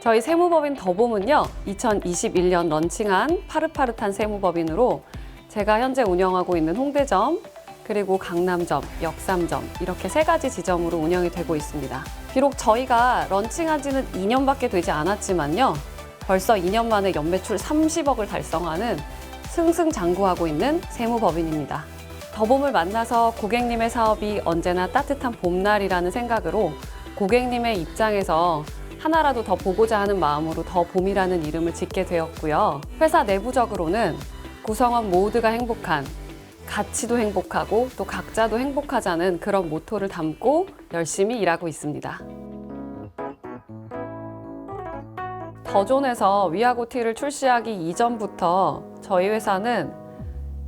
저희 세무법인 더봄은요, 2021년 런칭한 파릇파릇한 세무법인으로 제가 현재 운영하고 있는 홍대점, 그리고 강남점, 역삼점 이렇게 세 가지 지점으로 운영이 되고 있습니다. 비록 저희가 런칭한 지는 2년밖에 되지 않았지만요. 벌써 2년 만에 연매출 30억을 달성하는 승승장구하고 있는 세무법인입니다. 더봄을 만나서 고객님의 사업이 언제나 따뜻한 봄날이라는 생각으로 고객님의 입장에서 하나라도 더 보고자 하는 마음으로 더 봄이라는 이름을 짓게 되었고요. 회사 내부적으로는 구성원 모두가 행복한 가치도 행복하고 또 각자도 행복하자는 그런 모토를 담고 열심히 일하고 있습니다. 더존에서 위아고 티를 출시하기 이전부터 저희 회사는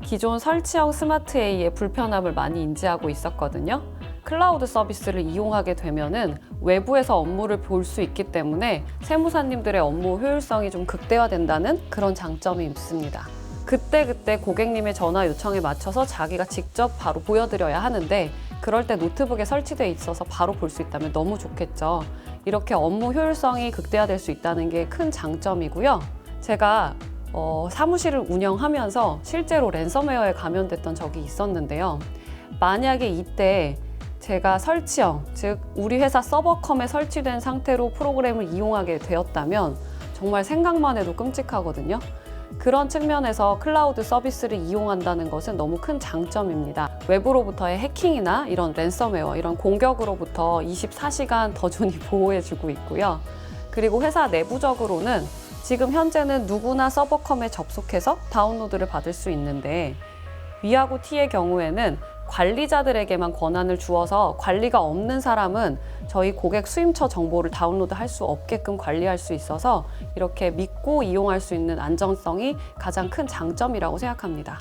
기존 설치형 스마트 A의 불편함을 많이 인지하고 있었거든요. 클라우드 서비스를 이용하게 되면은 외부에서 업무를 볼 수 있기 때문에 세무사님들의 업무 효율성이 좀 극대화된다는 그런 장점이 있습니다. 그때그때 고객님의 전화 요청에 맞춰서 자기가 직접 바로 보여드려야 하는데 그럴 때 노트북에 설치되어 있어서 바로 볼 수 있다면 너무 좋겠죠. 이렇게 업무 효율성이 극대화될 수 있다는 게 큰 장점이고요. 제가 어, 사무실을 운영하면서 실제로 랜섬웨어에 감염됐던 적이 있었는데요. 만약에 이때 제가 설치형, 즉 우리 회사 서버컴에 설치된 상태로 프로그램을 이용하게 되었다면 정말 생각만 해도 끔찍하거든요. 그런 측면에서 클라우드 서비스를 이용한다는 것은 너무 큰 장점입니다. 외부로부터의 해킹이나 이런 랜섬웨어, 이런 공격으로부터 24시간 더존이 보호해주고 있고요. 그리고 회사 내부적으로는 지금 현재는 누구나 서버컴에 접속해서 다운로드를 받을 수 있는데 위하고 T의 경우에는 관리자들에게만 권한을 주어서 관리가 없는 사람은 저희 고객 수임처 정보를 다운로드 할 수 없게끔 관리할 수 있어서 이렇게 믿고 이용할 수 있는 안정성이 가장 큰 장점이라고 생각합니다.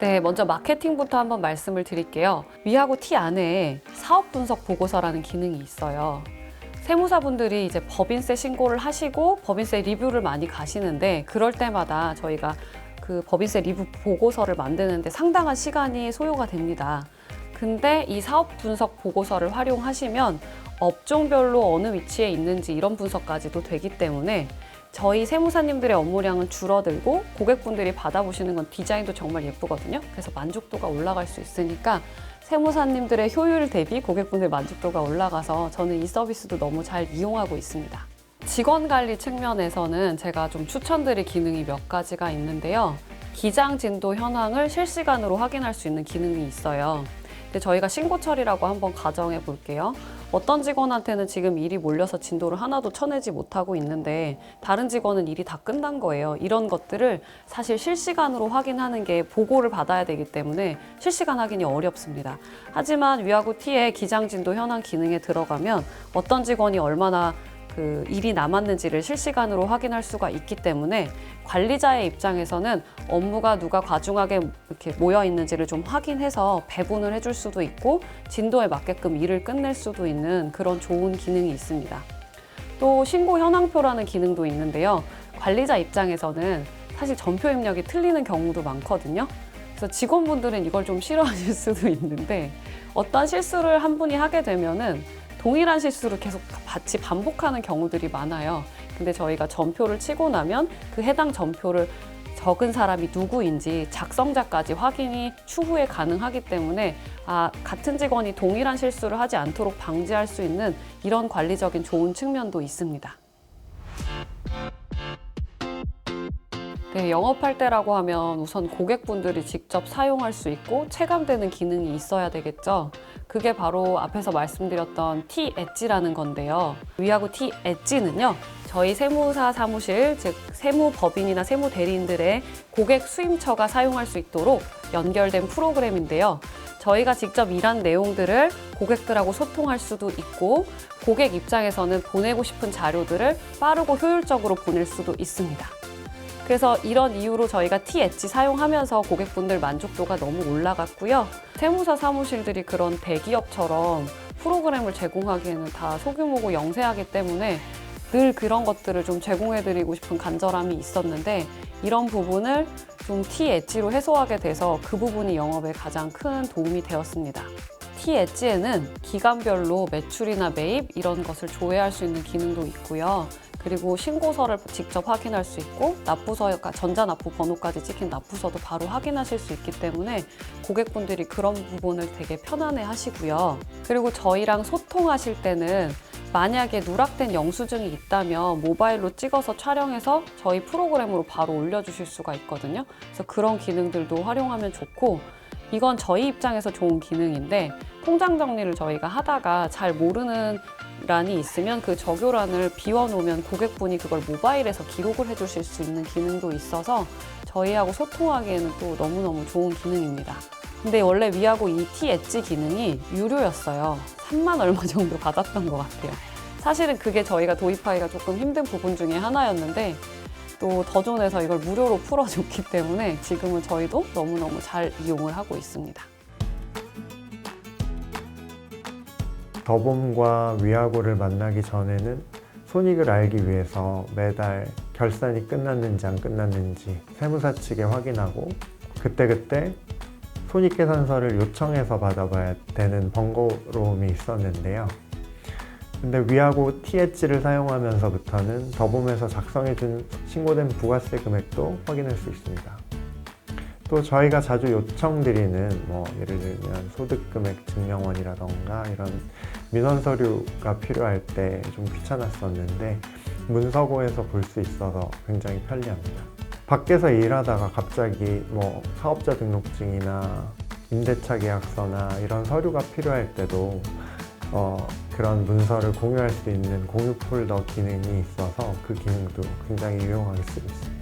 네, 먼저 마케팅부터 한번 말씀을 드릴게요. 위하고 T 안에 사업 분석 보고서라는 기능이 있어요. 세무사분들이 이제 법인세 신고를 하시고 법인세 리뷰를 많이 가시는데 그럴 때마다 저희가 그 법인세 리뷰 보고서를 만드는데 상당한 시간이 소요가 됩니다. 근데 이 사업 분석 보고서를 활용하시면 업종별로 어느 위치에 있는지 이런 분석까지도 되기 때문에 저희 세무사님들의 업무량은 줄어들고 고객분들이 받아보시는 건 디자인도 정말 예쁘거든요. 그래서 만족도가 올라갈 수 있으니까 세무사님들의 효율 대비 고객분들 만족도가 올라가서 저는 이 서비스도 너무 잘 이용하고 있습니다. 직원 관리 측면에서는 제가 좀 추천드릴 기능이 몇 가지가 있는데요. 기장 진도 현황을 실시간으로 확인할 수 있는 기능이 있어요. 근데 저희가 신고 처리라고 한번 가정해 볼게요. 어떤 직원한테는 지금 일이 몰려서 진도를 하나도 쳐내지 못하고 있는데 다른 직원은 일이 다 끝난 거예요. 이런 것들을 사실 실시간으로 확인하는 게 보고를 받아야 되기 때문에 실시간 확인이 어렵습니다. 하지만 위하고 T의 기장 진도 현황 기능에 들어가면 어떤 직원이 얼마나 그 일이 남았는지를 실시간으로 확인할 수가 있기 때문에 관리자의 입장에서는 업무가 누가 과중하게 이렇게 모여 있는지를 좀 확인해서 배분을 해줄 수도 있고 진도에 맞게끔 일을 끝낼 수도 있는 그런 좋은 기능이 있습니다. 또 신고 현황표라는 기능도 있는데요. 관리자 입장에서는 사실 전표 입력이 틀리는 경우도 많거든요. 그래서 직원분들은 이걸 좀 싫어하실 수도 있는데 어떤 실수를 한 분이 하게 되면은 동일한 실수를 계속 같이 반복하는 경우들이 많아요. 근데 저희가 전표를 치고 나면 그 해당 전표를 적은 사람이 누구인지 작성자까지 확인이 추후에 가능하기 때문에 아, 같은 직원이 동일한 실수를 하지 않도록 방지할 수 있는 이런 관리적인 좋은 측면도 있습니다. 네, 영업할 때라고 하면 우선 고객분들이 직접 사용할 수 있고 체감되는 기능이 있어야 되겠죠. 그게 바로 앞에서 말씀드렸던 T 엣지라는 건데요. 위하고 T 엣지는요. 저희 세무사 사무실, 즉 세무법인이나 세무대리인들의 고객 수임처가 사용할 수 있도록 연결된 프로그램인데요. 저희가 직접 일한 내용들을 고객들하고 소통할 수도 있고 고객 입장에서는 보내고 싶은 자료들을 빠르고 효율적으로 보낼 수도 있습니다. 그래서 이런 이유로 저희가 T 엣지 사용하면서 고객분들 만족도가 너무 올라갔고요. 세무사 사무실들이 그런 대기업처럼 프로그램을 제공하기에는 다 소규모고 영세하기 때문에 늘 그런 것들을 좀 제공해드리고 싶은 간절함이 있었는데 이런 부분을 좀 T 엣지로 해소하게 돼서 그 부분이 영업에 가장 큰 도움이 되었습니다. T 엣지에는 기간별로 매출이나 매입 이런 것을 조회할 수 있는 기능도 있고요. 그리고 신고서를 직접 확인할 수 있고 납부서 전자납부 번호까지 찍힌 납부서도 바로 확인하실 수 있기 때문에 고객분들이 그런 부분을 되게 편안해 하시고요. 그리고 저희랑 소통하실 때는 만약에 누락된 영수증이 있다면 모바일로 찍어서 촬영해서 저희 프로그램으로 바로 올려주실 수가 있거든요. 그래서 그런 기능들도 활용하면 좋고 이건 저희 입장에서 좋은 기능인데 통장 정리를 저희가 하다가 잘 모르는 란이 있으면 그 적요란을 비워놓으면 고객분이 그걸 모바일에서 기록을 해주실 수 있는 기능도 있어서 저희하고 소통하기에는 또 너무너무 좋은 기능입니다. 근데 원래 위하고 이 T 엣지 기능이 유료였어요. 3만 얼마 정도 받았던 것 같아요. 사실은 그게 저희가 도입하기가 조금 힘든 부분 중에 하나였는데 또 더존에서 이걸 무료로 풀어줬기 때문에 지금은 저희도 너무너무 잘 이용을 하고 있습니다. 더봄과 위아고를 만나기 전에는 손익을 알기 위해서 매달 결산이 끝났는지 안 끝났는지 세무사 측에 확인하고 그때그때 손익계산서를 요청해서 받아봐야 되는 번거로움이 있었는데요. 근데 위하고 TH를 사용하면서부터는 더봄에서 작성해준 신고된 부가세 금액도 확인할 수 있습니다. 또 저희가 자주 요청드리는 뭐 예를 들면 소득금액 증명원이라던가 이런 민원 서류가 필요할 때 좀 귀찮았었는데 문서고에서 볼 수 있어서 굉장히 편리합니다. 밖에서 일하다가 갑자기 뭐 사업자 등록증이나 임대차 계약서나 이런 서류가 필요할 때도 어, 그런 문서를 공유할 수 있는 공유 폴더 기능이 있어서 그 기능도 굉장히 유용하게 쓰고 있습니다.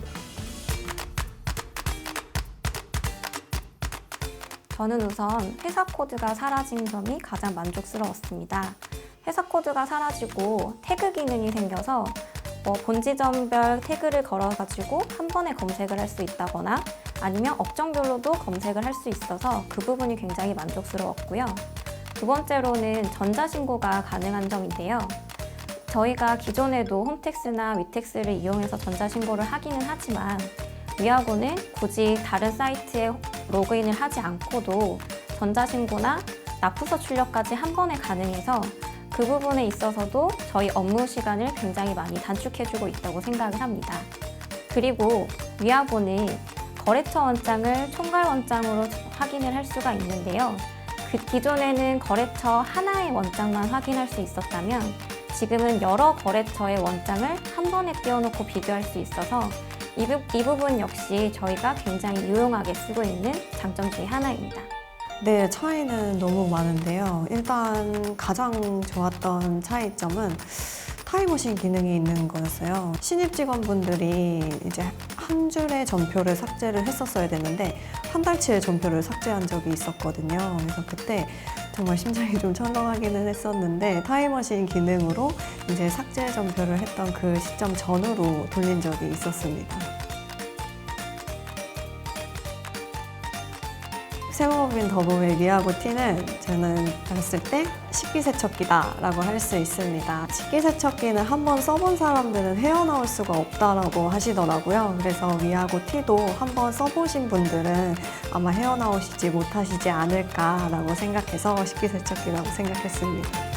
저는 우선 회사 코드가 사라진 점이 가장 만족스러웠습니다. 회사 코드가 사라지고 태그 기능이 생겨서 뭐 본지점별 태그를 걸어가지고 한 번에 검색을 할 수 있다거나 아니면 업종별로도 검색을 할 수 있어서 그 부분이 굉장히 만족스러웠고요. 두 번째로는 전자신고가 가능한 점인데요. 저희가 기존에도 홈택스나 위택스를 이용해서 전자신고를 하기는 하지만 위하고는 굳이 다른 사이트에 로그인을 하지 않고도 전자신고나 납부서 출력까지 한 번에 가능해서 그 부분에 있어서도 저희 업무 시간을 굉장히 많이 단축해주고 있다고 생각을 합니다. 그리고 위하고는 거래처 원장을 총괄 원장으로 확인을 할 수가 있는데요. 그 기존에는 거래처 하나의 원장만 확인할 수 있었다면 지금은 여러 거래처의 원장을 한 번에 띄워놓고 비교할 수 있어서 이, 부, 이 부분 역시 저희가 굉장히 유용하게 쓰고 있는 장점 중에 하나입니다. 네, 차이는 너무 많은데요. 일단 가장 좋았던 차이점은 타임머신 기능이 있는 거였어요. 신입 직원분들이 이제 한 줄의 전표를 삭제를 했었어야 되는데 한 달치의 전표를 삭제한 적이 있었거든요. 그래서 그때 정말 심장이 좀 철렁하기는 했었는데 타임머신 기능으로 이제 삭제 전표를 했던 그 시점 전후로 돌린 적이 있었습니다. 세무법인 더보의 미하고 티는 저는 봤을 때 식기세척기다라고 할 수 있습니다. 식기세척기는 한번 써본 사람들은 헤어나올 수가 없다라고 하시더라고요. 그래서 미하고 티도 한번 써보신 분들은 아마 헤어나오시지 못하시지 않을까라고 생각해서 식기세척기라고 생각했습니다.